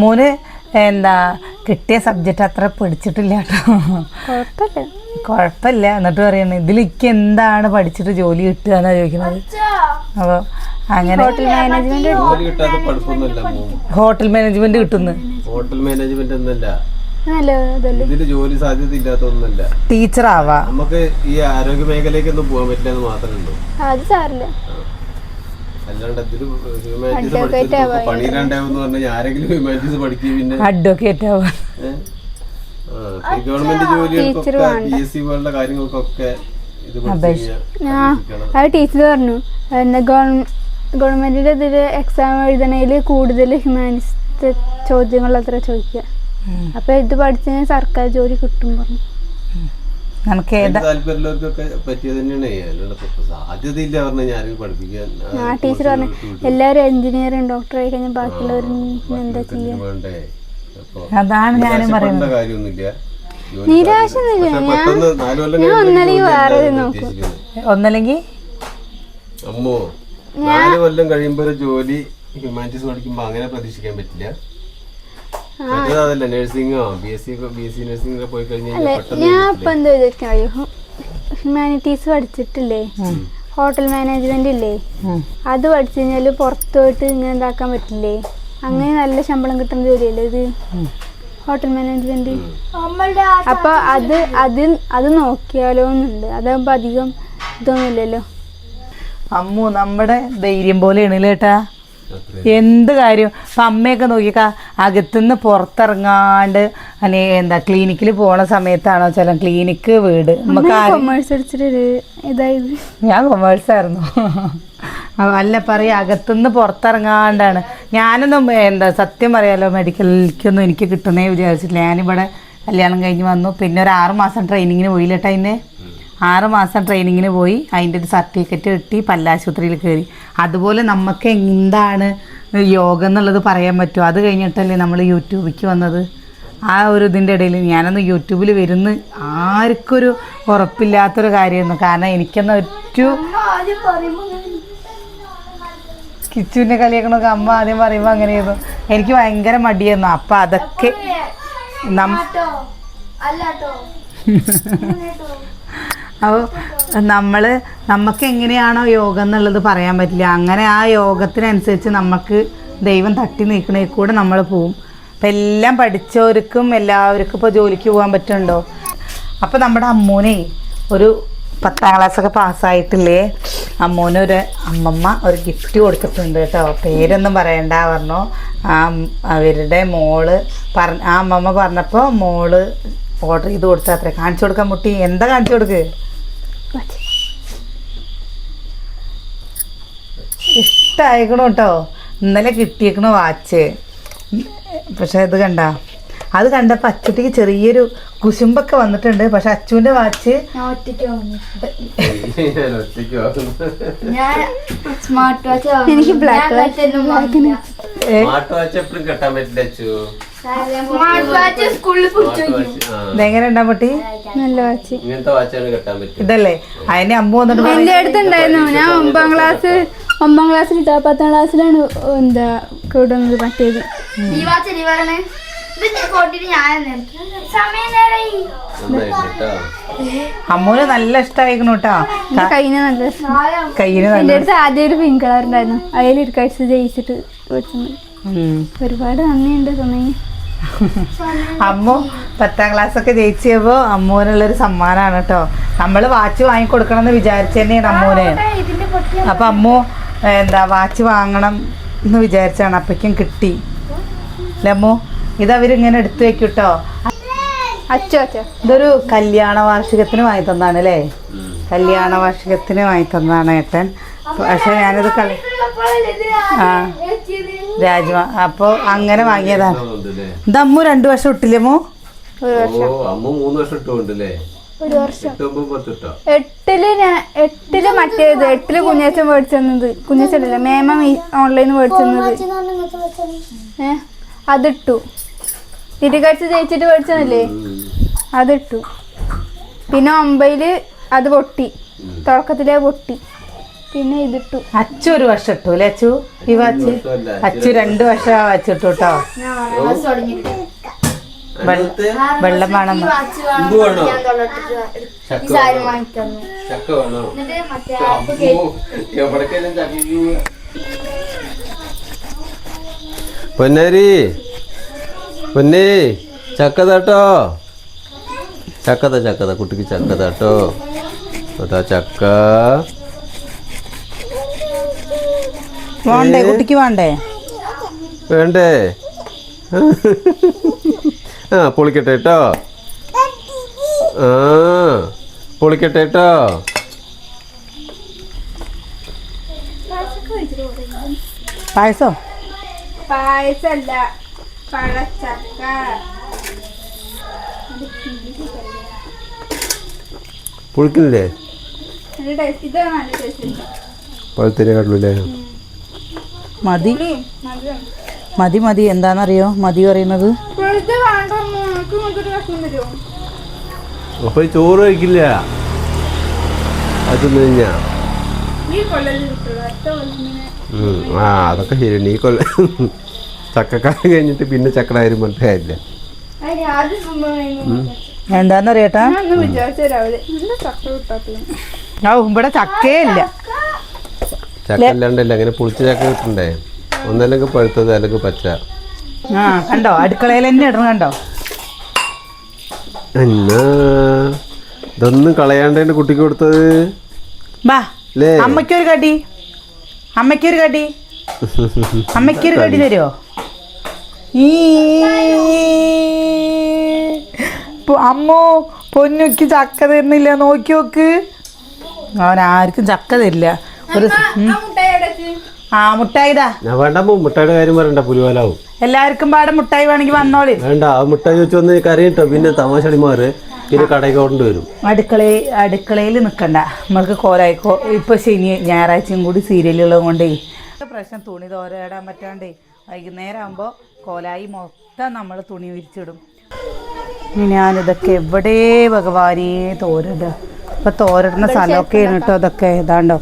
അമ്മൂന് എന്താ കിട്ടിയ സബ്ജക്റ്റ് അത്ര പിടിച്ചിട്ടില്ല കേട്ടോ കുഴപ്പമില്ല എന്നിട്ട് പറയുന്നത് ഇതിലേക്ക് എന്താണ് പഠിച്ചിട്ട് ജോലി കിട്ടുക എന്നാ ചോദിക്കുന്നത്. അപ്പോൾ അങ്ങനെ ഹോട്ടൽ മാനേജ്മെന്റ് ജോലി കിട്ടാതെ പഠിപ്പൊന്നുമല്ല ഹോട്ടൽ മാനേജ്മെന്റ് കിട്ടുന്നു. ഹോട്ടൽ മാനേജ്മെന്റ് ഇതല്ലേ ഇതിൽ ജോലി സാധ്യത ഇല്ലാത്ത ഒന്നല്ല ടീച്ചർ ആവാ. നമുക്ക് ഈ ആരോഗ്യ മേഖലയ്ക്കൊന്നും പോകാൻ പറ്റില്ല എന്ന് മാത്രമേ ഉള്ളൂ. അത് സാറില്ല. അഡ്വക്കേറ്റ് ആവാ ഏ? ആ, ഈ ഗവൺമെന്റ് കാര്യങ്ങൾക്കൊക്കെ ഇത് പഠിച്ചു ആ അത് ടീച്ചർ പറഞ്ഞു. എന്താ ഗവൺമെന്റിന്റെ ഇതിൽ എക്സാം എഴുതണേൽ കൂടുതൽ ഹ്യൂമാനിസ്റ്റ് ചോദ്യങ്ങൾ അത്ര ചോദിക്കുക അപ്പൊ ഇത് പഠിച്ചാൽ സർക്കാർ ജോലി കിട്ടും പറഞ്ഞു. നമുക്ക് ആ ടീച്ചർ പറഞ്ഞു എല്ലാവരും എഞ്ചിനീയറിംഗ് ഡോക്ടർ ആയി കഴിഞ്ഞാൽ ബാക്കിയുള്ളവരും എന്താ ചെയ്യാ? അതാണ് ഞാനും പറയുന്നത്. നിരാശ ഞാൻ ഒന്നല്ലെങ്കിൽ പെട്ടെന്ന് നോക്കും. ഒന്നല്ലെങ്കിൽ? അമ്മോ നാല് കൊല്ലം കഴിയുമ്പോ ഒരു ജോലി ഹ്യൂമാനിറ്റീസ് പഠിക്കുമ്പോ അങ്ങനെ പ്രതീക്ഷിക്കാൻ പറ്റില്ല. അതല്ല നഴ്സിംഗോ B S C B S C നഴ്സിംഗിലോ പോയി കഴിഞ്ഞാൽ പെട്ടെന്ന് ഞാൻ ഇപ്പൊ എന്താ ഹ്യൂമാനിറ്റീസ് പഠിച്ചിട്ടില്ലേ? ഹോട്ടൽ മാനേജ്മെന്റ് ഇല്ലേ? അത് പഠിച്ചു കഴിഞ്ഞാൽ പുറത്തോട്ട് പോയിട്ട് ഇങ്ങനെ ഇതാക്കാൻ പറ്റില്ലേ? അങ്ങനെ നല്ല ശമ്പളം കിട്ടുന്ന ജോലിയല്ലേ ഇത്? ഹോട്ടൽ മാനേജ്മെന്റ് അപ്പൊ അത് അത് അത് നോക്കിയാലോ എന്നുണ്ട്. അതാകുമ്പോ അധികം ഇതൊന്നുമില്ലല്ലോ. അമ്മു നമ്മുടെ ധൈര്യം പോലെയാണ് കേട്ടാ എന്ത് കാര്യം? അപ്പം അമ്മയൊക്കെ നോക്കിക്കാ അകത്തുനിന്ന് പുറത്തിറങ്ങാണ്ട് അല്ലെ എന്താ ക്ലിനിക്കിൽ പോണ സമയത്താണോ ചില ക്ലിനിക്ക് വീട്. നമുക്ക് ആരും കൊമേഴ്സ് അടിച്ചിട്ട് ഇതായത്. ഞാൻ കൊമേഴ്സ് ആയിരുന്നു. അല്ല പറയാ അകത്തുനിന്ന് പുറത്തിറങ്ങാണ്ടാണ്. ഞാനൊന്നും എന്താ സത്യം പറയാലോ മെഡിക്കലിലേക്കൊന്നും എനിക്ക് കിട്ടുന്നേ വിചാരിച്ചിട്ടില്ല. ഞാനിവിടെ കല്യാണം കഴിഞ്ഞ് വന്നു. പിന്നെ ഒരു ആറ് മാസം ട്രെയിനിങ്ങിന് പോയില്ല കേട്ടോ ആറ് മാസം ട്രെയിനിങ്ങിന് പോയി അതിന്റെ ഒരു സർട്ടിഫിക്കറ്റ് കിട്ടി പല്ലാശുപത്രിയിൽ കയറി അതുപോലെ നമുക്ക് എന്താണ് യോഗ എന്നുള്ളത് പറയാൻ പറ്റുമോ? അത് കഴിഞ്ഞിട്ടല്ലേ നമ്മൾ യൂട്യൂബിലേക്ക് വന്നത്. ആ ഒരു ഇതിന്റെ ഇടയിൽ ഞാനൊന്ന് യൂട്യൂബിൽ വരുന്ന ആർക്കൊരു ഉറപ്പില്ലാത്തൊരു കാര്യമായിരുന്നു. കാരണം എനിക്കെന്ന ഒറ്റ കിച്ചുവിനെ കളിയാക്കണമൊക്കെ അമ്മ ആദ്യം പറയുമ്പോൾ അങ്ങനെയായിരുന്നു. എനിക്ക് ഭയങ്കര മടിയായിരുന്നു. അപ്പം അതൊക്കെ നം അപ്പോൾ നമ്മൾ നമുക്ക് എങ്ങനെയാണോ യോഗ എന്നുള്ളത് പറയാൻ പറ്റില്ല. അങ്ങനെ ആ യോഗത്തിനനുസരിച്ച് നമുക്ക് ദൈവം തട്ടി നീക്കണേ കൂടെ നമ്മൾ പോവും. അപ്പം എല്ലാം പഠിച്ചവർക്കും എല്ലാവർക്കും ഇപ്പോൾ ജോലിക്ക് പോകാൻ പറ്റുന്നുണ്ടോ? അപ്പോൾ നമ്മുടെ അമ്മൂനെ ഒരു പത്താം ക്ലാസ്സൊക്കെ പാസ്സായിട്ടില്ലേ അമ്മൂനൊരു അമ്മമ്മ ഒരു ഗിഫ്റ്റ് കൊടുത്തിട്ടുണ്ട് കേട്ടോ. പേരൊന്നും പറയണ്ട പറഞ്ഞു. ആ അവരുടെ മോൾ പറ ആ അമ്മമ്മ പറഞ്ഞപ്പോൾ മോൾ ഓർഡർ ചെയ്ത് കൊടുത്താൽ അത്ര കാണിച്ചു കൊടുക്കാൻ മുട്ടി. എന്താ കാണിച്ചു കൊടുക്ക്? ഇഷ്ടമായിക്കണു കേട്ടോ ഇന്നലെ കിട്ടിയേക്കണു വാച്ച്. പക്ഷെ ഇത് കണ്ട. അത് കണ്ടപ്പോൾ അച്ചുട്ടിക്ക് ചെറിയൊരു കുശുമ്പൊക്കെ വന്നിട്ടുണ്ട്. പക്ഷെ അച്ചുവിന്റെ വാച്ച് വാച്ച് എനിക്ക് ബ്ലാക്ക് ബ്ലാക്കിന് സ്മാർട്ട് വാച്ച് എപ്പോഴും കെട്ടാൻ പറ്റില്ല അച്ചു. ഇതെങ്ങനെ ഉണ്ടാ പൊട്ടി? നല്ല വാച്ച്. ഇങ്ങനത്തെ വാച്ചാണ് കെട്ടാൻ പറ്റും. ഇതല്ലേ? അതിന്റെ അമ്മ വന്നിട്ട് എന്റെ അടുത്തുണ്ടായിരുന്നു ഞാൻ ഒമ്പതാം ക്ലാസ് ഒമ്പതാം ക്ലാസ്സിൽ ഇട്ടാ. പത്താം ക്ലാസ്സിലാണ് എന്താ കൂടുന്നത് മറ്റേത്. നന്നായിട്ട് അമ്മൂന് നല്ല ഇഷ്ടമായിക്കണു കേട്ടോ. നല്ല. കയ്യിന് എന്റെ അടുത്ത് ആദ്യം ഒരു പിങ്ക് കളർ ഉണ്ടായിരുന്നു. അതിൽ ഒരു കഴിച്ച് ജയിച്ചിട്ട് ഒരുപാട് നന്ദിയുണ്ട് തോന്നി അമ്മു പത്താം ക്ലാസ് ഒക്കെ ജയിച്ചപ്പോ അമ്മൂനുള്ളൊരു സമ്മാനമാണ് കേട്ടോ. നമ്മൾ വാച്ച് വാങ്ങിക്കൊടുക്കണം എന്ന് വിചാരിച്ചു തന്നെയാണ് അമ്മൂന് അപ്പൊ അമ്മു എന്താ വാച്ച് വാങ്ങണം എന്ന് വിചാരിച്ചാണ്. അപ്പയ്ക്കും കിട്ടി. അല്ലേ അമ്മു? ഇത് അവരിങ്ങനെ എടുത്തു വെക്കും കേട്ടോ. അച്ഛോ അച്ഛ. ഇതൊരു കല്യാണ വാർഷികത്തിന് വാങ്ങി തന്നാണ് അല്ലേ? കല്യാണ വാർഷികത്തിന് വാങ്ങി തന്നാണ് ഏട്ടൻ. പക്ഷെ ഞാനിത് കളി ആ. രാജ്മ. അപ്പൊ അങ്ങനെ വാങ്ങിയതാണ് ദമ്മു ഇത് അമ്മു രണ്ടു വർഷം ഇട്ടില്ലേമോ ഒരു ഓ അമ്മ മൂന്ന് വർഷം ഇട്ടുണ്ടല്ലേ ഒരു വർഷം. എട്ട് ഒമ്പത് പത്ത് എട്ടിൽ ഞാൻ എട്ടിൽ മറ്റേത് എട്ടിൽ കുഞ്ഞച്ചൻ മേടിച്ചത് കുഞ്ഞച്ചനല്ല? മേമ ഓൺലൈനിൽ മേടിച്ചത് ഏ? അതിട്ടു. തിരികടിച്ച് ജയിച്ചിട്ട് മേടിച്ചതല്ലേ? അതിട്ടു. പിന്നെ ഒമ്പതിൽ അത് പൊട്ടി. തുടക്കത്തിലേ പൊട്ടി. പിന്നെ ഇതിട്ടു. അച്ചു ഒരു വർഷം ഇട്ടു അല്ലേ അച്ചു? ഈ വാച്ച്? അച്ചു രണ്ടു വർഷം ആ വാച്ച് ഇട്ടു കേട്ടോ. വെള്ളം വേണം പൊന്നാരി പൊന്നേ ചക്കതാട്ടോ ചക്കത ചക്കത കുട്ടിക്ക് ചക്കതാട്ടോ അതാ ചക്ക. വേണ്ടേ? കുട്ടിക്ക് വേണ്ടേ? വേണ്ടേ? ആ പൊളിക്കട്ടെ കേട്ടോ. ആ പൊളിക്കട്ടെ കേട്ടോ. പായസോ? പായസല്ല പഴച്ചക്ക. ഇതാണ് പഴുത്തിരി കാട്ടില്ലേ മതി. മതി. മതി എന്താണെന്നറിയോ? മതി പറയുന്നത്. അപ്പൊ ചോറ് കഴിക്കില്ല? അത് കഴിഞ്ഞാ. ആ അതൊക്കെ ശരി നീ കൊല്ല ചക്കക്കാലം കഴിഞ്ഞിട്ട് പിന്നെ ചക്കടായാലും മനസ്സിലായില്ല എന്താന്നറിയട്ടാ ഇവിടെ ചക്കേ ഇല്ല. ചക്ക അല്ലാണ്ടല്ല അങ്ങനെ പുളിച്ച ചക്ക കിട്ടണ്ടേ? ഒന്നല്ലെങ്കിൽ പഴുത്തത് അല്ലെങ്കിൽ പച്ച. ആ കണ്ടോ? അടുക്കളയിൽ തന്നെ ഇടണം കണ്ടോ? എന്നാ? ഇതൊന്നും കളയാണ്ട് കുട്ടിക്ക് കൊടുത്തത്. ബാ അമ്മയ്ക്കൊരു കടി. അമ്മയ്ക്കൊരു കടി. അമ്മയ്ക്കൊരു കടി തരുമോ ഈ അമ്മോ പൊന്നുക്ക് ചക്ക തരുന്നില്ല നോക്കി നോക്ക് അവൻ ആർക്കും ചക്ക തരില്ല. ഒരു ആ മുട്ടായിടാ ഞാൻ വേണ്ട കാര്യം പറയണ്ട പുലിവാലാവും. എല്ലാവർക്കും പാടെ മുട്ടായി വേണമെങ്കിൽ വന്നോളി. വേണ്ട ആ മുട്ടായി വെച്ച് വന്ന് കറി കിട്ടോ. പിന്നെ തമാശടിമാറ് പിന്നെ കടയിൽ കൊണ്ടുവരും അടുക്കളയിൽ അടുക്കളയിൽ നിൽക്കണ്ട നമ്മൾക്ക് കോലായിക്കോ ഇപ്പൊ ശനി ഞായറാഴ്ചയും കൂടി സീരിയലുള്ളത് കൊണ്ടേ. പ്രശ്നം തുണി തോരയിടാൻ പറ്റാണ്ടേ വൈകുന്നേരം ആകുമ്പോൾ കോലായി മൊത്തം നമ്മൾ തുണി വിരിച്ചിടും. ഞാനിതൊക്കെ എവിടെ ഭഗവാനേ തോരട. ഇപ്പൊ തോരടുന്ന സ്ഥലമൊക്കെയാണ് കേട്ടോ അതൊക്കെ ഏതാണ്ടോ.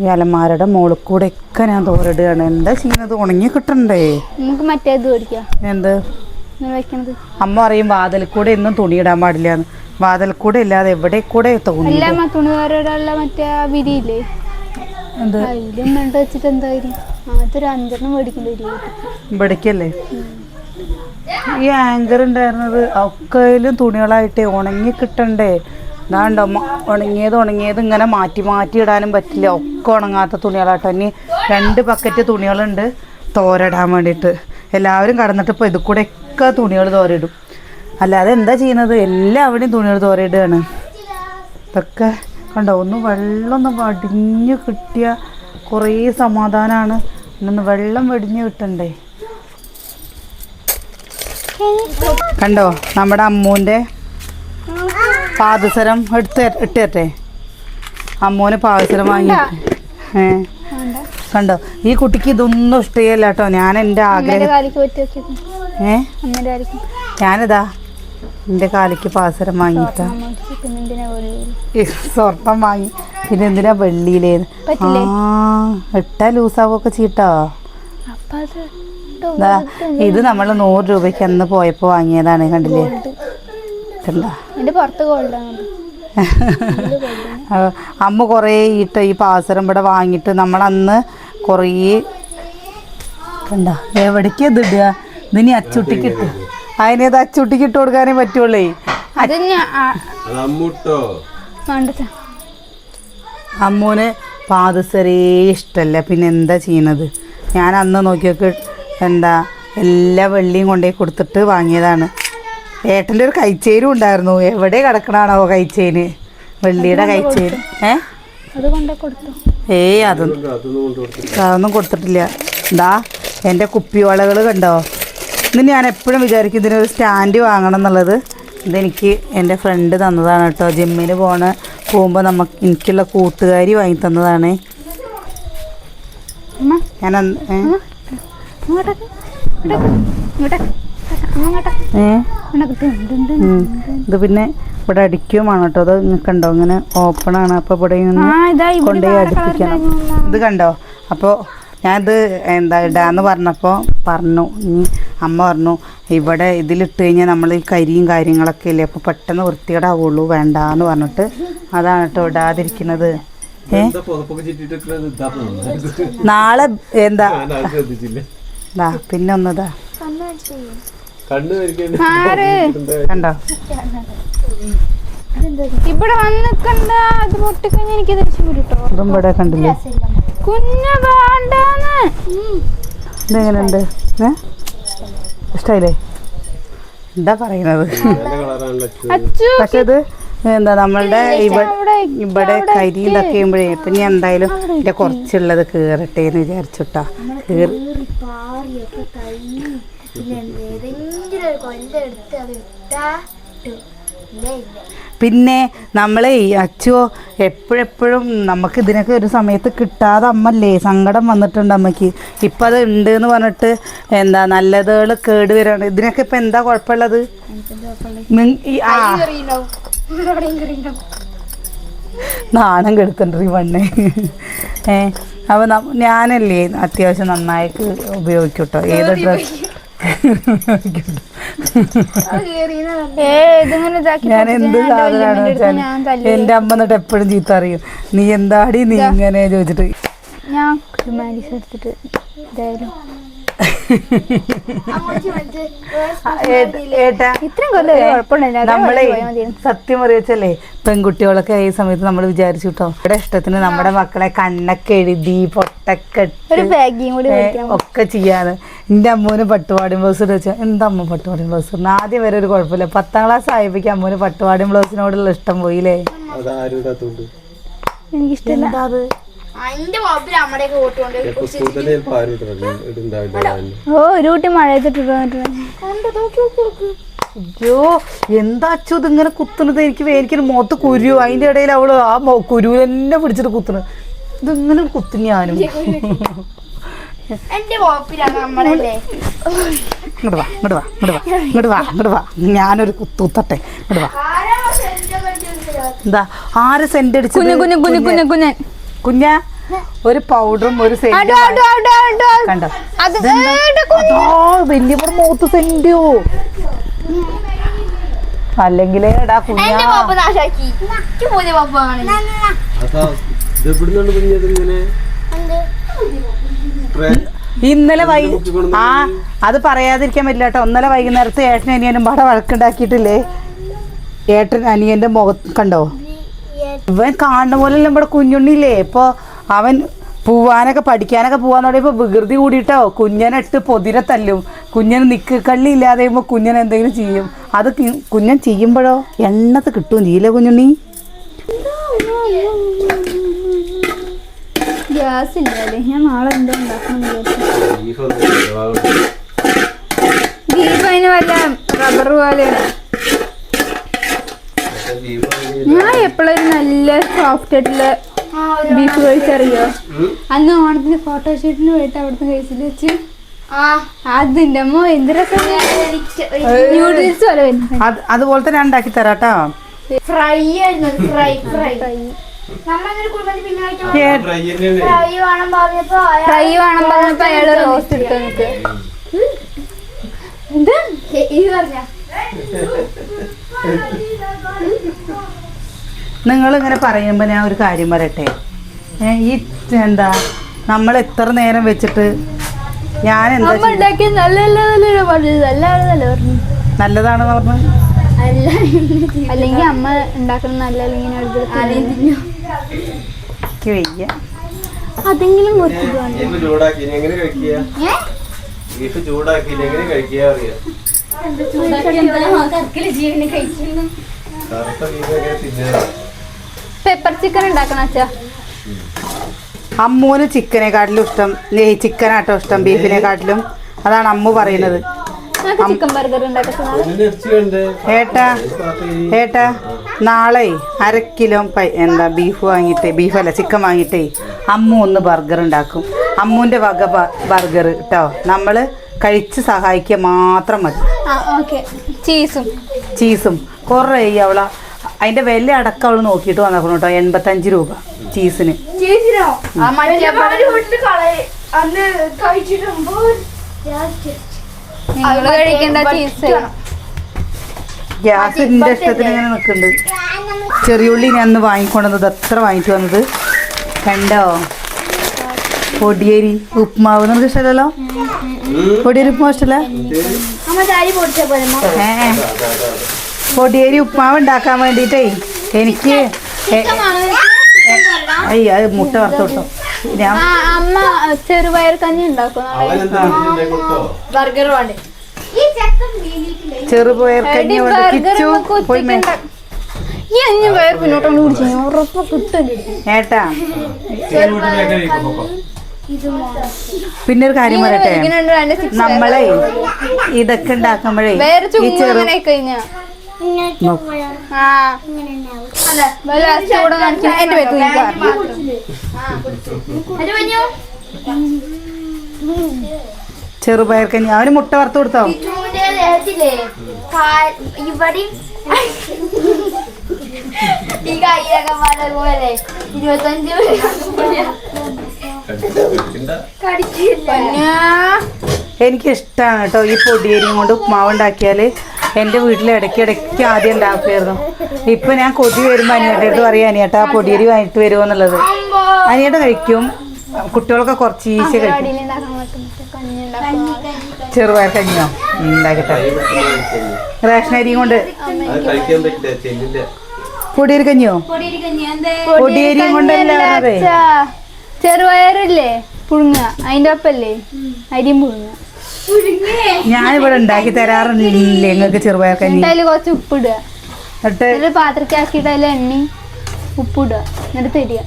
ഈ അലമാരയുടെ മുകളിൽ കൂടെ ഒക്കെ ഞാൻ തോരിടുകയാണ്. എന്താ ചെയ്യുന്നത്? ഉണങ്ങി കിട്ടണ്ടേ? നമുക്ക് മറ്റേത് മേടിക്കാം. എന്ത്? അമ്മ പറയും വാതിൽ കൂടെ ഒന്നും തുണി ഇടാൻ പാടില്ല വാതിൽ കൂടെ ഇല്ലാതെ എവിടെ കൂടെ മറ്റേ വിരിയില്ലേ? എന്ത്? വെച്ചിട്ട് എന്തായാലും. അങ്ങനത്തെ ഒരു അഞ്ചെണ്ണം മേടിക്കേണ്ടി വരും ഇവിടേക്കല്ലേ ഈ ആങ്കർ ഉണ്ടായിരുന്നത് ഒക്കെയിലും തുണികളായിട്ടേ ഉണങ്ങി കിട്ടണ്ടേ? ഇതാണ്ടോ ഉണങ്ങിയത് ഉണങ്ങിയത് ഇങ്ങനെ മാറ്റി മാറ്റി ഇടാനും പറ്റില്ല. ഒക്കെ ഉണങ്ങാത്ത തുണികളാട്ടോ. ഇനി രണ്ട് ബക്കറ്റ് തുണികളുണ്ട് തോരടാൻ വേണ്ടിയിട്ട്. എല്ലാവരും കടന്നിട്ട് ഇപ്പോൾ ഇത് കൂടെ ഒക്കെ തുണികൾ തോരയിടും. അല്ലാതെ എന്താ ചെയ്യുന്നത്? എല്ലാവരുടെയും തുണികൾ തോരയിടുകയാണ്. ഇതൊക്കെ കണ്ടോ? ഒന്ന് വെള്ളം ഒന്ന് വടിഞ്ഞ് കിട്ടിയ കുറേ സമാധാനമാണ് ഇന്നൊന്ന് വെള്ളം വെടിഞ്ഞു കിട്ടണ്ടേ? കണ്ടോ? നമ്മുടെ അമ്മൂന്റെ പാദസരം എടുത്ത് ഇട്ടേ അമ്മോന് പാദസരം വാങ്ങി. ഏ. കണ്ടോ? ഈ കുട്ടിക്ക് ഇതൊന്നും ഇഷ്ടയല്ല കേട്ടോ. ഞാൻ എന്റെ ആഗ്രഹം ഏ? ഞാനിതാ എന്റെ കാലിക്ക് പാദസരം വാങ്ങിയിട്ടാ. സ്വർണം വാങ്ങി. പിന്നെ എന്തിനാ വെള്ളിയിലേ? ആ ഇട്ടാ ലൂസാവൊക്കെ ചീട്ടോ. ഇത് നമ്മൾ നൂറ് രൂപയ്ക്ക് അന്ന് പോയപ്പോൾ വാങ്ങിയതാണ് കണ്ടില്ലേ. കണ്ട? എന്റെ പുറത്ത് ഗോൾഡാണ് അമ്മ കുറേ ഇട്ട ഈ പാസരം ഇവിടെ വാങ്ങിയിട്ട് നമ്മളന്ന് കുറേ കണ്ട? എവിടേക്ക് ഇത് ഇടുക? ഇതിനി അച്ചുട്ടിക്ക് ഇട്ട്. അതിനത് അച്ചുട്ടിക്ക് ഇട്ട് കൊടുക്കാനേ പറ്റുള്ളേ. അമ്മൂന് പാദസരേ ഇഷ്ടമല്ല പിന്നെ എന്താ ചെയ്യണത്? ഞാൻ അന്ന് നോക്കിയൊക്കെ എന്താ എല്ലാ വെള്ളിയും കൊണ്ടുപോയി കൊടുത്തിട്ട് വാങ്ങിയതാണ്. ഏട്ടന്റെ ഒരു കൈച്ചേരും ഉണ്ടായിരുന്നു. എവിടെ കിടക്കണാണോ കൈച്ചേന്? വെള്ളിയുടെ കൈച്ചേര് ഏ? ഏയ് അതൊന്നും അതൊന്നും കൊടുത്തിട്ടില്ല. എന്താ എന്റെ കുപ്പിവളകൾ കണ്ടോ? ഇന്ന് ഞാൻ എപ്പോഴും വിചാരിക്കും ഇതിനൊരു സ്റ്റാൻഡ് വാങ്ങണം എന്നുള്ളത്. ഇതെനിക്ക് എന്റെ ഫ്രണ്ട് തന്നതാണ് കേട്ടോ. ജിമ്മിന് പോണ പോകുമ്പോൾ നമുക്ക് എനിക്കുള്ള കൂട്ടുകാരി വാങ്ങി തന്നതാണ്. ഞാൻ ഇത് പിന്നെ ഇവിടെ അടിക്കുമാണ് കേട്ടോ. അത് നിങ്ങൾക്ക് ഉണ്ടോ ഇങ്ങനെ ഓപ്പൺ ആണ്. അപ്പോൾ ഇവിടെ ഇങ്ങനെ ആ ഇതാ ഇവിടെ കൊണ്ടുപോയി അടുപ്പിക്കണം. ഇത് കണ്ടോ? അപ്പോൾ ഞാനിത് എന്താ ഇടാന്ന് പറഞ്ഞപ്പോൾ പറഞ്ഞു. ഇനി അമ്മ പറഞ്ഞു ഇവിടെ ഇതിലിട്ട് കഴിഞ്ഞാൽ നമ്മൾ ഈ കരിയും കാര്യങ്ങളൊക്കെ ഇല്ലേ? അപ്പോൾ പെട്ടെന്ന് വൃത്തികേടാവുള്ളൂ. വേണ്ടാന്ന് പറഞ്ഞിട്ട് അതാണ് കേട്ടോ ഇടാതിരിക്കുന്നത്. നാളെ എന്താ? പിന്നെ ഒന്നതാ കണ്ടോ? ഇവിടെ വന്ന് അത് പൊട്ടിക്കഴിഞ്ഞാൽ എനിക്ക് ദേഷ്യം വരും കേട്ടോ ഇതും ഇവിടെ കണ്ടില്ലേ? കുഞ്ഞു വേണ്ടാന്ന്. ഇതെങ്ങനെയുണ്ട്? ഇഷ്ടമായില്ലേ എന്താ പറയുന്നത്? നല്ല കളറാണല്ലോ അച്ചു. പക്ഷെ ഇത് എന്താ നമ്മളുടെ ഇവിടെ ഇവിടെ കരി ഇതൊക്കെ ചെയ്യുമ്പോഴേ ഇപ്പം ഞാൻ എന്തായാലും ഇതിന്റെ കുറച്ചുള്ളത് കേറട്ടെ എന്ന് വിചാരിച്ചുട്ടാ കീറി പിന്നെ നമ്മളെ അച്ചുവോ എപ്പോഴെപ്പോഴും നമുക്ക് ഇതിനൊക്കെ ഒരു സമയത്ത് കിട്ടാതെ അമ്മല്ലേ സങ്കടം വന്നിട്ടുണ്ട് അമ്മയ്ക്ക്. ഇപ്പം അത് ഉണ്ട് എന്ന് പറഞ്ഞിട്ട് എന്താ നല്ലതുകൾ കേട് വരാണ്. ഇതിനൊക്കെ ഇപ്പം എന്താ കുഴപ്പമുള്ളത്? ആ. നാണം കെടുത്തുണ്ട് ഈ മണ്ണ് ഏ അപ്പോൾ ഞാനല്ലേ അത്യാവശ്യം നന്നായിട്ട് ഉപയോഗിക്കൂട്ടോ. ഏത് ഡ്രസ് ഏ ഇതിങ്ങനെ ഇതാക്കി ഞാൻ എന്ത് സാധനമാണ് വെച്ചാൽ എന്റെ അമ്മ എന്നിട്ട് എപ്പോഴും ചീത്ത അറിയും നീ എന്താടി? നീ ഇങ്ങനെ ചോദിച്ചിട്ട്. ഞാൻ ഹ്യൂമാനിറ്റീസ് എടുത്തിട്ട് ഇതായാലും ഇത്രയും കൊല്ലം നമ്മളെ. സത്യം അറിയിച്ചല്ലേ പെൺകുട്ടികളൊക്കെ ഈ സമയത്ത് നമ്മൾ വിചാരിച്ചു കേട്ടോ നമ്മുടെ ഇഷ്ടത്തിന് നമ്മുടെ മക്കളെ കണ്ണൊക്കെ എഴുതി പൊട്ടൊക്കെ ഒക്കെ ചെയ്യാറ് എന്റെ അമ്മൂന് പട്ടുപാടും ബ്ലൗസ് ഇട്ട് വെച്ചാൽ എന്താ അമ്മ പട്ടുപാടും ബ്ലൗസ്? ആദ്യം വരെ ഒരു കുഴപ്പമില്ല. പത്താം ക്ലാസ് ആയപ്പോഴേക്കും അമ്മൂന് പട്ടുപാടും ബ്ലൗസിനോടുള്ള ഇഷ്ടം പോയില്ലേ? എനിക്ക് ഇഷ്ടം എനിക്കിഷ്ടമില്ല ഓ ഒരു കുട്ടി അയ്യോ എന്താ അച്ചു ഇതിങ്ങനെ കുത്തുന്നത്? എനിക്ക് എനിക്കൊരു മുഖത്ത് കുരു. അതിന്റെ ഇടയിൽ അവൾ ആ മൊ- കുരു തന്നെ പിടിച്ചിട്ട് കുത്തുന്നത്. ഇതിങ്ങനെ കുത്തി ഞാനും. ഇങ്ങോട്ട് വാ ഇങ്ങോട്ട് വാ ഇങ്ങോട്ട് വാ ഇങ്ങോട്ട് വാ ഇങ്ങോട്ട് വാ. ഞാനൊരു കുത്തു കുത്തട്ടെ ഇങ്ങോട്ട് വാ എന്താ? ആര് സെന്റ് അടിച്ചു കുഞ്ഞു കുഞ്ഞു കുഞ്ഞു കുഞ്ഞു. കുഞ്ഞൻ കുഞ്ഞ ഒരു പൗഡറും ഒരു സെന്റും. കണ്ടോ? വലിയ മൂത്ത് സെന്റോ അല്ലെങ്കിൽ എടാ കുഞ്ഞ. ഇന്നലെ വൈ ആ അത് പറയാതിരിക്കാൻ പറ്റില്ല കേട്ടോ. ഇന്നലെ വൈകുന്നേരത്ത് ഏട്ടനും അനിയനും പാടെ വഴക്കുണ്ടാക്കിയിട്ടില്ലേ? ഏട്ടൻ അനിയന്റെ മുഖം കണ്ടോ? ഇവൻ കാണുന്ന പോലെ ഇവിടെ കുഞ്ഞുണ്ണിയില്ലേ? ഇപ്പൊ അവൻ പോവാനൊക്കെ പഠിക്കാനൊക്കെ പോവാൻ പറയുമ്പോ വികൃതി കൂടിയിട്ടോ? കുഞ്ഞനെട്ട് പൊതിരെ തല്ലും. കുഞ്ഞന് നിക്ക് കള്ളി ഇല്ലാതെ കഴിയുമ്പോ കുഞ്ഞൻ എന്തെങ്കിലും ചെയ്യും. അത് കുഞ്ഞൻ ചെയ്യുമ്പോഴോ? എണ്ണത്ത് കിട്ടും. ചെയ്യില്ല കുഞ്ഞുണ്ണി. ഗ്യാസ് ഇല്ലേ ഞാൻ നാളെ എന്താ ഉണ്ടാക്കണം ബീഫ് അതിന് വല്ല റബ്ബർ പോലെയാണ് ഞാൻ എപ്പോഴും നല്ല സോഫ്റ്റ് ആയിട്ടുള്ള ബീഫ് കഴിച്ചറിയോ? അന്ന് ഓണത്തിന് ഫോട്ടോഷൂട്ടിന് പോയിട്ട് അവിടുന്ന് കഴിച്ചിട്ട് വെച്ച് ആ. അതിന്റെ അമ്മ എന്ത് രസം? എനിക്ക് ന്യൂഡിൽസ് പോലെ അതുപോലത്തെ തരാട്ടോ. ഫ്രൈ ആയിരുന്നു ഫ്രൈ ഫ്രൈ ഫ്രൈ വേണം പറഞ്ഞപ്പോ അയാൾ റോസ്റ്റ് എടുത്തു നിനക്ക് എന്താ? ഈ പറഞ്ഞ. നിങ്ങൾ ഇങ്ങനെ പറയുമ്പോൾ ഞാൻ ഒരു കാര്യം പറയട്ടെ ഈ എന്താ നമ്മൾ എത്ര നേരം വെച്ചിട്ട് ഞാൻ എന്താ നല്ലതാണെന്ന് പറഞ്ഞു അല്ല അല്ലെങ്കിൽ അമ്മ ഉണ്ടാക്കുന്ന നല്ല അല്ലെങ്കിൽ വയ്യ അതെങ്കിലും കഴിക്കുക അറിയാം പെപ്പർ ചിക്കൻ ഉണ്ടാക്കണം അച്ഛാ. അമ്മൂന് ചിക്കനെക്കാട്ടിലും ഇഷ്ടം ഈ ചിക്കനാട്ടോ ഇഷ്ടം ബീഫിനെക്കാട്ടിലും അതാണ് അമ്മു പറയുന്നത്. ഏട്ടാ ഏട്ടാ നാളെ അര കിലോ എന്താ ബീഫ് വാങ്ങിയിട്ടേ ബീഫല്ല ചിക്കൻ വാങ്ങിയിട്ടേ അമ്മു ഒന്ന് ബർഗർ ഉണ്ടാക്കും. അമ്മുവിന്റെ വക ബർഗർ കേട്ടോ നമ്മൾ കഴിച്ച് സഹായിക്കുക മാത്രം മതി. ചീസും. ചീസും. കുറേ അവള അതിന്റെ വില അടക്കം അവൾ നോക്കിയിട്ട് വന്നേക്കണം കേട്ടോ. എൺപത്തഞ്ച് രൂപ ചീസിന്. ഗ്യാസ് എന്റെ ഇഷ്ടത്തിന് ഇങ്ങനെ നിൽക്കുന്നുണ്ട്. ചെറിയുള്ളി ഞാൻ അന്ന് വാങ്ങിക്കൊണ്ടത് എത്ര വാങ്ങിച്ചു വന്നത്? കണ്ടോ? പൊടിയരി ഉപ്മാവ് നിനക്ക് ഇഷ്ടമല്ലല്ലോ പൊടിയരി ഉപ്മാവ് ഇഷ്ടമല്ല ഏ പൊടിയരി ഉപ്മാവ് ഉണ്ടാക്കാൻ വേണ്ടിയിട്ടേ എനിക്ക് അയ്യ അത് മുട്ട വറുത്ത് കിട്ടും ഞാൻ അമ്മ ചെറുപയർ കഞ്ഞി ഉണ്ടാക്കും ബർഗർ വേണ്ടേ. ചെറുപയർ കഞ്ഞി നമുക്ക് ഏട്ടാ. പിന്നെ ഒരു കാര്യം പറയട്ടെ? നമ്മളെ ഇതൊക്കെ ഉണ്ടാക്കുമ്പോഴേ വേറെ ഈ ചെറു ചുമ്മാ കഴിഞ്ഞാ ഇങ്ങനെ ചുമയാ. ആ. ഇങ്ങനെ ഉണ്ടാവും. വല്ല ചൂട് കാണിച്ചു എന്റെ പേര് അത്. കഴിഞ്ഞു ചെറുപയർ കഞ്ഞി അവന് മുട്ട വറുത്ത് കൊടുത്തോ? ഇവിടെയും. ഈ കൈ പോലെ ഇരുപത്തഞ്ച് കടിച്ചില്ല എനിക്ക് ഇഷ്ടമാണ് കേട്ടോ ഈ പൊടിയരിയും കൊണ്ട് ഉപ്മാവ് ഉണ്ടാക്കിയാൽ എന്റെ വീട്ടിൽ ഇടയ്ക്ക് ഇടയ്ക്ക് ആദ്യം ഉണ്ടാക്കുമായിരുന്നു ഇപ്പം ഞാൻ കൊതി വരുമ്പോൾ അനിയേട്ട അടുത്ത് പറയാം അനിയേട്ട ആ പൊടിയരി വാങ്ങിട്ട് വരുമോ എന്നുള്ളത്. അനിയേട്ട കഴിക്കും. കുട്ടികളൊക്കെ കുറച്ച് ഈസി കഴിക്കും. ചെറുപയർ കഞ്ഞിയോ? ഉണ്ടാക്കട്ടെ. റേഷൻ അരിയും കൊണ്ട്. പൊടിയരി കഞ്ഞിയോ? പൊടിയരിയും കൊണ്ടല്ലേ ചെറുപയറില്ലേ? പുഴുങ്ങ. അതിന്റെ ഒപ്പല്ലേ? അരിയും പുഴുങ്ങ. ഞാനിവിടെ ഉണ്ടാക്കി തരാറില്ലേ നിങ്ങൾക്ക് ചെറുപയർ കഞ്ഞി അതിൽ കുറച്ച് ഉപ്പിടുക. എന്നിട്ട് പാത്രക്കാക്കിയിട്ട് അതിൽ എണ്ണയും ഉപ്പിടുക. എന്നിട്ട് തരിക.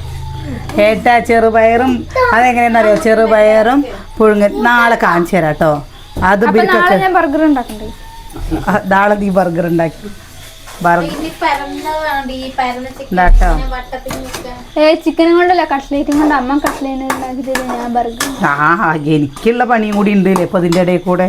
ഏട്ടാ ചെറുപയറും അതെങ്ങനെയാണെന്നറിയോ? ചെറുപയറും പുഴുങ്ങ നാളെ കാണിച്ചു തരാം കേട്ടോ. അത് നാളെ ഞാൻ ബർഗർ ഉണ്ടാക്കണ്ടേ? നാളെ നീ ബർഗർ ഉണ്ടാക്കി. ഏ ചിക്കനും കൊണ്ടല്ല കട്ട്ലേറ്റും കൊണ്ട്. അമ്മ കട്ട്ലേറ്റ് ഉണ്ടാക്കി തരും ഞാൻ ബർഗർ ആ എനിക്കുള്ള പണിയും കൂടി ഉണ്ട് ഇപ്പൊ ഇതിന്റെ ഇടയിൽ കൂടെ?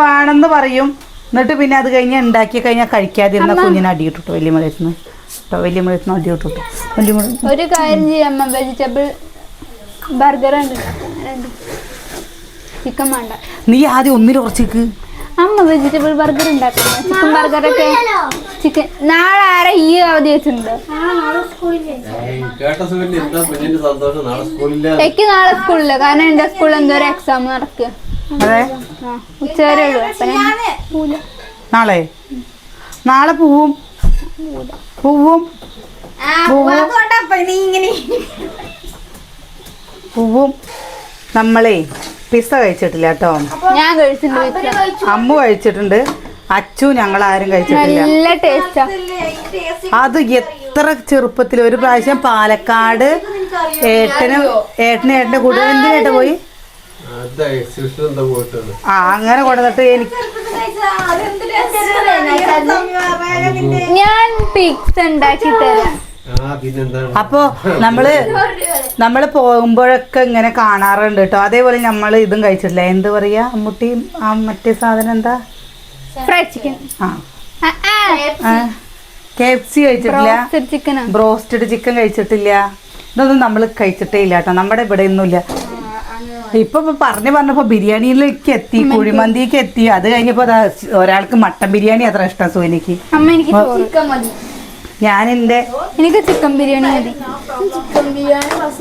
വേണമെന്ന് പറയും. എന്നിട്ട് പിന്നെ അത് കഴിഞ്ഞ് ഉണ്ടാക്കി കഴിഞ്ഞാൽ കഴിക്കാതിരുന്ന കുഞ്ഞിനെ അടി കിട്ടുട്ടോ വലിയ മലയത്തുനിന്ന് കേട്ടോ വലിയ മലയത്തുനിന്ന് അടി കിട്ടുട്ടോ വലിയ ഒരു കാര്യം ചെയ്യാം വെജിറ്റബിൾ ബർഗർ ഉണ്ട്. ചിക്കൻ വേണ്ട. നീ ആദ്യം ഒന്നിൽ കുറച്ചേക്ക് അമ്മ വെജിറ്റബിൾ ബർഗർ ഉണ്ടാക്കണം ചിക്കൻ ബർഗറൊക്കെ ചിക്കൻ നാളെ ആരെ ഈ അവധി വെച്ചിട്ടുണ്ട്? കേട്ട സുഖം എന്താ കുഞ്ഞിന്റെ സന്തോഷം? നാളെ സ്കൂളില്ല. എനിക്ക് നാളെ സ്കൂളില്ല. കാരണം എന്റെ സ്കൂളിൽ എന്തോ ഒരു എക്സാം നടക്കുക. അതെ? ഉച്ചവരെ ഉള്ളൂ. അപ്പൊ ഞാൻ. നാളെ? നാളെ പോവും. പോവും. പോവും. നമ്മളേ പിസ്സ കഴിച്ചിട്ടില്ല കേട്ടോ. ഞാൻ കഴിച്ചിട്ടുണ്ട്. അമ്മ കഴിച്ചിട്ടുണ്ട്. അച്ചു ഞങ്ങൾ ആരും കഴിച്ചിട്ടില്ല. നല്ല ടേസ്റ്റാ. അത് എത്ര ചെറുപ്പത്തിൽ ഒരു പ്രാവശ്യം പാലക്കാട് ഏട്ടന് ഏട്ടന് ഏട്ടന്റെ കൂടെ എന്തിനേട്ട പോയി? ആ അങ്ങനെ കൊണ്ടുവന്നിട്ട് എനിക്ക് ഞാൻ പിക്സ് ഉണ്ടാക്കി തരാം. അപ്പോ നമ്മൾ നമ്മൾ പോകുമ്പോഴൊക്കെ ഇങ്ങനെ കാണാറുണ്ട് കേട്ടോ അതേപോലെ നമ്മൾ ഇതും കഴിച്ചിട്ടില്ല? എന്ത് പറയാ? അമ്മുട്ടി ആ മറ്റേ സാധനം എന്താ? ഫ്രൈഡ് ചിക്കൻ ആ. കെ എഫ് സി കഴിച്ചിട്ടില്ല? ബ്രോസ്റ്റഡ് ചിക്കൻ കഴിച്ചിട്ടില്ല? ഇതൊന്നും നമ്മൾ കഴിച്ചിട്ടേ ഇല്ല കേട്ടോ നമ്മുടെ ഇവിടെ ഒന്നുമില്ല ഇപ്പൊ ഇപ്പൊ പറഞ്ഞു പറഞ്ഞപ്പോ ബിരിയാണിയിലേക്ക് എത്തി കുഴിമന്തിക്ക് എത്തി. അത് കഴിഞ്ഞപ്പോ ദാ ഒരാൾക്ക് മട്ടൻ ബിരിയാണി അത്ര ഇഷ്ടം സോനിക്ക്. അമ്മ എനിക്ക് ചോറ് ഞാൻ എന്റെ എനിക്ക് ചിക്കൻ ബിരിയാണി മതി.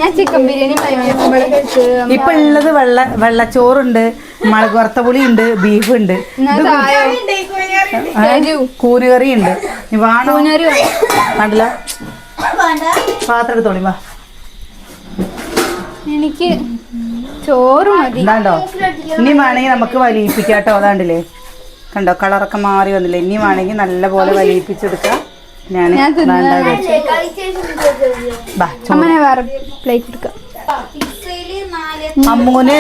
ഞാൻ ചിക്കൻ ബിരിയാണി മയോണൈസും കഴിച്ചു ഇപ്പൊ ഉള്ളത് വെള്ള വെള്ളച്ചോറുണ്ട് മുളക് വറുത്ത പുളി ഉണ്ട്. ബീഫ് ഉണ്ട്. കൂനുകറി ഉണ്ട് നീ വേണോ കൂനരി വേണം. വേണ്ടല്ല. പാത്രം എടുത്തോളി വാ. എനിക്ക് ചോറ് മതി. എന്താണ്ടോ ഇനി വേണമെങ്കിൽ നമുക്ക് വലിയിപ്പിക്കാട്ടോ അതാണ്ടില്ലേ. കണ്ടോ? കളറൊക്കെ മാറി വന്നില്ലേ. ഇനി വേണമെങ്കിൽ നല്ല പോലെ വലിയിപ്പിച്ചെടുക്കാം. ഞാൻ അമ്മനെ വേറെ പ്ലേറ്റ് എടുക്കാം. അമ്മൂന്.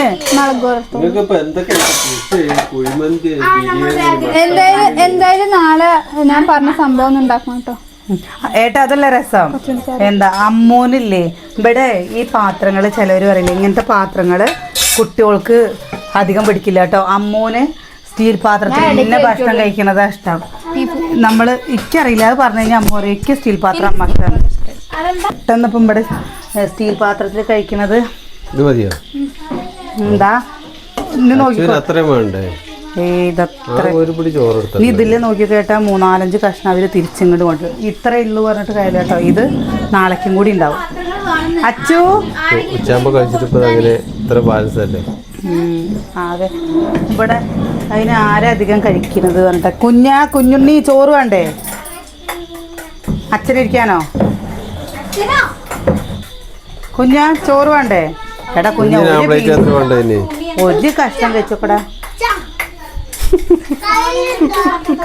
എന്തായാലും എന്തായാലും നാളെ ഞാൻ പറഞ്ഞ സംഭവം ഒന്നും ഉണ്ടാക്കണം കേട്ടോ. ഏട്ടാ അതല്ല രസം? എന്താ അമ്മൂനില്ലേ? ഇവിടെ ഈ പാത്രങ്ങൾ ചിലവർ പറയില്ലേ ഇങ്ങനത്തെ പാത്രങ്ങൾ കുട്ടികൾക്ക് അധികം പിടിക്കില്ല കേട്ടോ. അമ്മൂന് സ്റ്റീൽ പാത്രത്തിൽ പിന്നെ ഭക്ഷണം കഴിക്കണതാ ഇഷ്ടം. നമ്മൾ ഇക്കറിയില്ല അത് പറഞ്ഞു കഴിഞ്ഞാൽ അമ്മ പറയും ഇക്ക് സ്റ്റീൽ പാത്രം അമ്മ പെട്ടെന്ന് ഇപ്പം ഇവിടെ സ്റ്റീൽ പാത്രത്തിൽ കഴിക്കണത് എന്താ? ഇന്ന് നോക്കി കേട്ടാ ഒരു ഇതിൽ നോക്കി മൂന്നാലഞ്ച് കഷ്ണം അവർ തിരിച്ചിങ്ങോട്ട് കൊണ്ടു ഇത്രേ ഉള്ളൂ പറഞ്ഞിട്ട് കാര്യമില്ല കേട്ടോ. ഇത് നാളേക്കും കൂടി ഉണ്ടാവും. അച്ചു! ഉച്ചാകുമ്പോ കഴിച്ചിട്ട് അങ്ങനെ ഇത്ര പാൽസല്ലേ അതെ ഇവിടെ അതിന് ആരധികം കഴിക്കുന്നത് പറഞ്ഞിട്ട്? കുഞ്ഞാ കുഞ്ഞുണ്ണി ചോറ് വേണ്ടേ? അച്ഛനിരിക്കാനോ കുഞ്ഞാ ചോറ് വേണ്ടേ? എടാ കുഞ്ഞ ഒരു കഷ്ടം കഴിച്ചപ്പടാ വെച്ചോക്കടാ.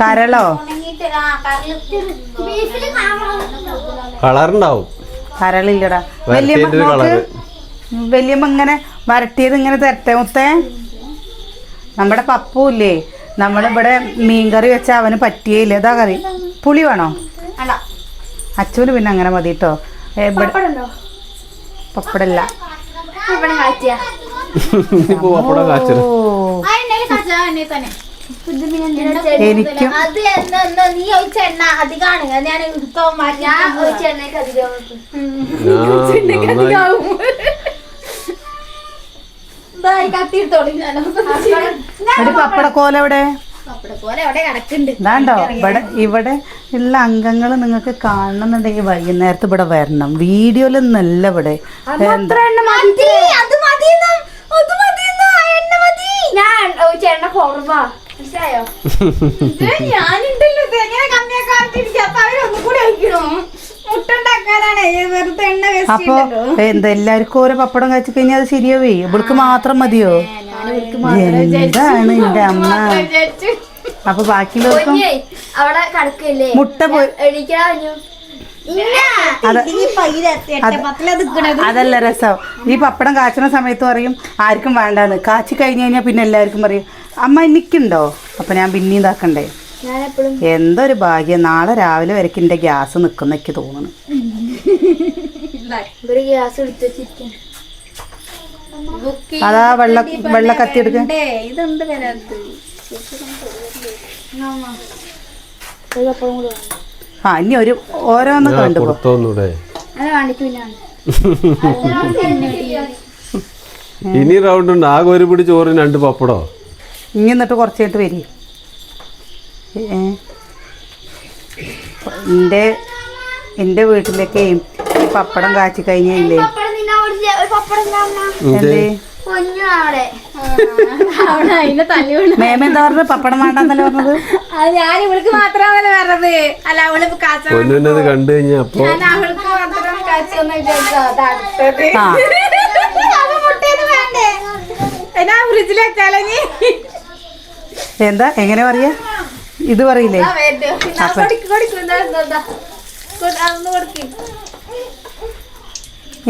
കരളോ? കളറുണ്ടാവും. കരളില്ലടാ. വലിയ വല്യമ്മ ഇങ്ങനെ വരട്ടിയത് ഇങ്ങനെ തരട്ടെ മുത്തേ? നമ്മുടെ പപ്പു ഇല്ലേ? നമ്മളിവിടെ മീൻകറി വെച്ചാൽ അവന് പറ്റിയേയില്ല ഇതാ കറി. പുളി വേണോ? അച്ഛന് പിന്നെ അങ്ങനെ മതി കേട്ടോ പപ്പടുണ്ടോ? പപ്പടല്ല. എനിക്കും ഒരു പപ്പടക്കോല എവിടെ? ഇതാണ്ടോ ഇവിടെ ഇവിടെ ഉള്ള അംഗങ്ങൾ നിങ്ങൾക്ക് കാണണമെന്നുണ്ടെങ്കിൽ വൈകുന്നേരത്ത് ഇവിടെ വരണം. വീഡിയോയിൽ നല്ല ഇവിടെ. ഞാനുണ്ടല്ലോ അവരൊന്നും കൂടി ഒഴിക്കണോ? അപ്പൊ എന്താ എല്ലാവർക്കും ഓരോ പപ്പടം കഴിച്ചു കഴിഞ്ഞാൽ അത് ശരിയാവേ? ഇവിടുക്ക് മാത്രം മതിയോ? എന്താണ് എന്റെ അമ്മ? അപ്പൊ ബാക്കിയുള്ളവർക്കും? കുഞ്ഞേ, അവിടെ കിടക്കില്ലേ? മുട്ട പോയി അതല്ല രസം. ഈ പപ്പടം കാച്ചുന്ന സമയത്ത് പറയും ആർക്കും വേണ്ടാന്ന്. കാച്ചി കഴിഞ്ഞു കഴിഞ്ഞാൽ പിന്നെ എല്ലാവർക്കും പറയും അമ്മ എനിക്കുണ്ടോ? അപ്പൊ ഞാൻ പിന്നെയും ഇതാക്കണ്ടേ. എന്തൊരു ഭാഗ്യം. നാളെ രാവിലെ വരയ്ക്ക് എന്റെ ഗ്യാസ് നിൽക്കുന്ന എനിക്ക് തോന്നുന്നു. അതാ വെള്ള വെള്ള വേണം ആ ഇനി ഒരു ഓരോന്ന് കണ്ടുപോകൂടെ ഇനി റൗണ്ട് ഉണ്ട്. ആകെ ഒരു പിടി ചോറിന് രണ്ട് പപ്പടോ ഇനി എന്നിട്ട് കുറച്ച് കഴിഞ്ഞിട്ട് വരി എന്റെ എന്റെ വീട്ടിലൊക്കെ പപ്പടം കാച്ചി കഴിഞ്ഞില്ലേ? പപ്പടം മേമ എന്താ? പറഞ്ഞത്? വേണ്ടെന്നല്ലേ പറഞ്ഞത്? ഞാൻ ഇവൾക്ക് മാത്രമല്ല പറഞ്ഞത്. അല്ല അവൾ കാച്ച പൊന്നുന്നത് കണ്ടു അവൾക്ക് മാത്രം കാച്ചൊന്നും വിചാരിച്ചു ഫ്രിഡ്ജിൽ വെച്ചാലേ നീ എന്താ? എങ്ങനെ പറയാ? ഇത് പറയില്ലേ?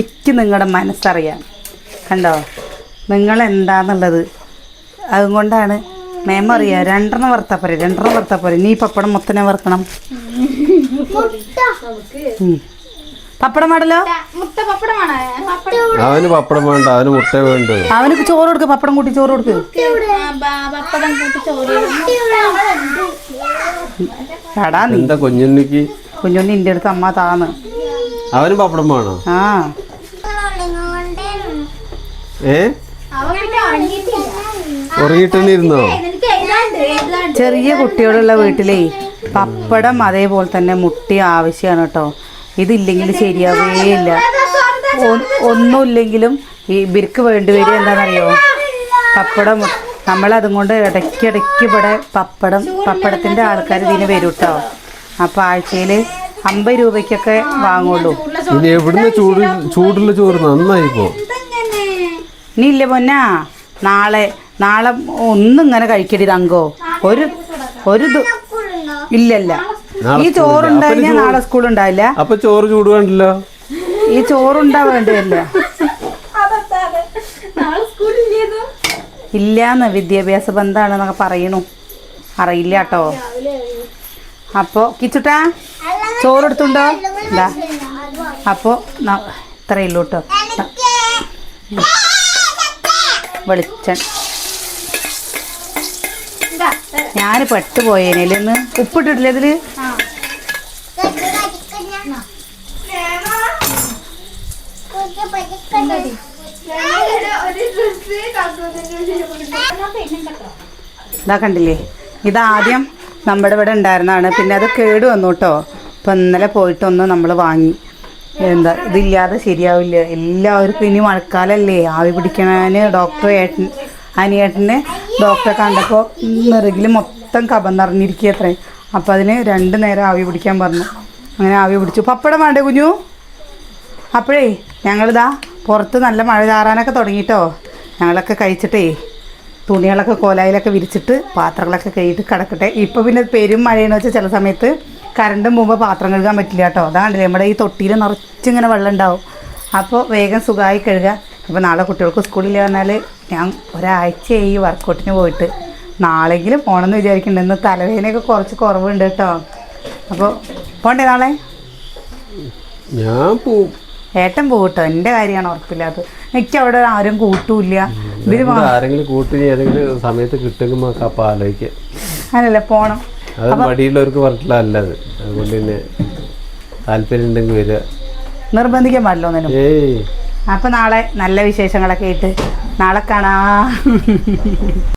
എനിക്ക് നിങ്ങളുടെ മനസ്സറിയാം. കണ്ടോ? നിങ്ങൾ എന്താന്നുള്ളത് അതുകൊണ്ടാണ് മേമ അറിയാം രണ്ടെണ്ണം വറുത്താൽ പോരെ രണ്ടെണ്ണം വറുത്താൽ പോരെ. നീ പപ്പടം മൊത്തനെ വറുക്കണം. പപ്പടം വേണ്ടല്ലോ അവന് പപ്പടം വേണ്ട അവന് മുട്ട വേണ്ട. അവനക്ക് ചോറ് കൊടുക്ക് പപ്പടം കൂട്ടി ചോറ് കൊടുക്ക്. എടാ നീ. എന്താ കുഞ്ഞുണ്ണിക്ക്? കുഞ്ഞുണ്ണി എന്റെ അടുത്ത് അമ്മ താന്ന്. അവന് പപ്പടം വേണോ? ആ. ഏ? എഴുതാണ്ട് ചെറിയ കുട്ടികളുള്ള വീട്ടിലേ പപ്പടം അതേപോലെ തന്നെ മുട്ടി ആവശ്യമാണ് കേട്ടോ. ഇതില്ലെങ്കിൽ ശരിയാവേ ഇല്ല ഒന്നുമില്ലെങ്കിലും ഈ ഇവർക്ക് വേണ്ടി വരിക എന്താണെന്നറിയോ? പപ്പടം നമ്മളതും കൊണ്ട് ഇടയ്ക്കിടയ്ക്ക് ഇടയ്ക്ക് ഇവിടെ പപ്പടം പപ്പടത്തിന്റെ ആൾക്കാർ ഇതിന് വരും കേട്ടോ അപ്പോൾ ആഴ്ചയിൽ അമ്പത് രൂപയ്ക്കൊക്കെ വാങ്ങുള്ളൂ. ഇനി എവിടുന്ന് ചൂട് ചൂടുള്ള ചോറ് നന്നായിപ്പോ നീ ഇല്ല പൊന്നാ. നാളെ നാളെ ഒന്നും ഇങ്ങനെ കഴിക്കരുത് അങ്കോ ഒരു ഒരു ഇല്ലല്ല. ഈ അപ്പന് നാളെ സ്കൂൾ ഉണ്ടാവില്ല അപ്പൊ ചോറ് ചൂട് വേണ്ടല്ലോ ഈ ചോറുണ്ടാ വേണ്ടല്ല ഇല്ലാന്ന് വിദ്യാഭ്യാസ ബന്ധമാണെന്നൊക്കെ പറയണു. അറിയില്ല കേട്ടോ അപ്പോൾ കിച്ചുട്ടാ ചോറെടുത്തുണ്ടോ? ഇതാ അപ്പോൾ ഇത്രയേ ഉള്ളൂ കേട്ടോ വെളിച്ച ഞാൻ പെട്ടുപോയേനെ. ഇല്ലെന്ന് ഉപ്പിട്ടിട്ടില്ല ഇതിൽ ഒരു ഡ്രസ് ഇതാ കണ്ടില്ലേ? ഇതാദ്യം നമ്മുടെ ഇവിടെ ഉണ്ടായിരുന്നതാണ്. പിന്നെ അത് കേട് വന്നു കേട്ടോ. ഇപ്പം ഇന്നലെ പോയിട്ടൊന്ന് നമ്മൾ വാങ്ങി. എന്താ ഇതില്ലാതെ ശരിയാവില്ല. എല്ലാവർക്കും ഇനി മഴക്കാലല്ലേ. ആവി പിടിക്കണതിന് ഡോക്ടർ ഏട്ടൻ അനിയേട്ടന് ഡോക്ടറെ കണ്ടപ്പോൾ നിറകിൽ മൊത്തം കപം നിറഞ്ഞിരിക്കുക അത്രേ അതിന് രണ്ട് നേരം ആവി പിടിക്കാൻ പറഞ്ഞു. അങ്ങനെ ആവി പിടിച്ചു. പപ്പടം വേണ്ടേ കുഞ്ഞു? അപ്പോഴേ ഞങ്ങളിതാ പുറത്ത് നല്ല മഴ ചാറാനൊക്കെ തുടങ്ങിയിട്ടോ ഞങ്ങളൊക്കെ കഴിച്ചിട്ടേ തുണികളൊക്കെ കോലായിലൊക്കെ വിരിച്ചിട്ട് പാത്രങ്ങളൊക്കെ കഴുകിയിട്ട് കിടക്കട്ടെ. ഇപ്പോൾ പിന്നെ പെരും മഴയെന്ന് വെച്ചാൽ ചില സമയത്ത് കറണ്ടും പോകുമ്പോൾ പാത്രം കഴുകാൻ പറ്റില്ല കേട്ടോ. അതാണ്ടില്ലേ നമ്മുടെ ഈ തൊട്ടിയിൽ നിറച്ചിങ്ങനെ വെള്ളം ഉണ്ടാവും. അപ്പോൾ വേഗം സുഖമായി കഴുകുക ഇപ്പോൾ നാളെ കുട്ടികൾക്ക് സ്കൂളിൽ വന്നാൽ ഞാൻ ഒരാഴ്ചയായി വർക്കൗട്ടിന് പോയിട്ട്. നാളെങ്കിലും പോകണമെന്ന് വിചാരിക്കുന്നുണ്ട് ഇന്ന് തലവേദനയൊക്കെ കുറച്ച് കുറവുണ്ട് കേട്ടോ. അപ്പോൾ പോണ്ടേ നാളെ? ഞാൻ പോവും ഏട്ടൻ പോകട്ടോ എന്റെ കാര്യമാണ് ഉറപ്പില്ലാത്തത്. എനിക്ക് അവിടെ ആരും കൂട്ടൂല്ല. ഇവർ ആരെങ്കിലും കൂട്ടി ഏതെങ്കിലും സമയത്ത് കിട്ടുമ്പോൾ അപ്പം ആലോചിക്കുക അങ്ങനല്ലേ പോണം. അത് മടിയുള്ളവർക്ക് പറഞ്ഞിട്ടില്ല അല്ലത് അതുകൊണ്ട് പിന്നെ താല്പര്യം ഉണ്ടെങ്കിൽ വരിക. നിർബന്ധിക്കാൻ പാടില്ല ഒന്നിനും. അപ്പൊ നാളെ നല്ല വിശേഷങ്ങളൊക്കെ ആയിട്ട് നാളെ കാണാ.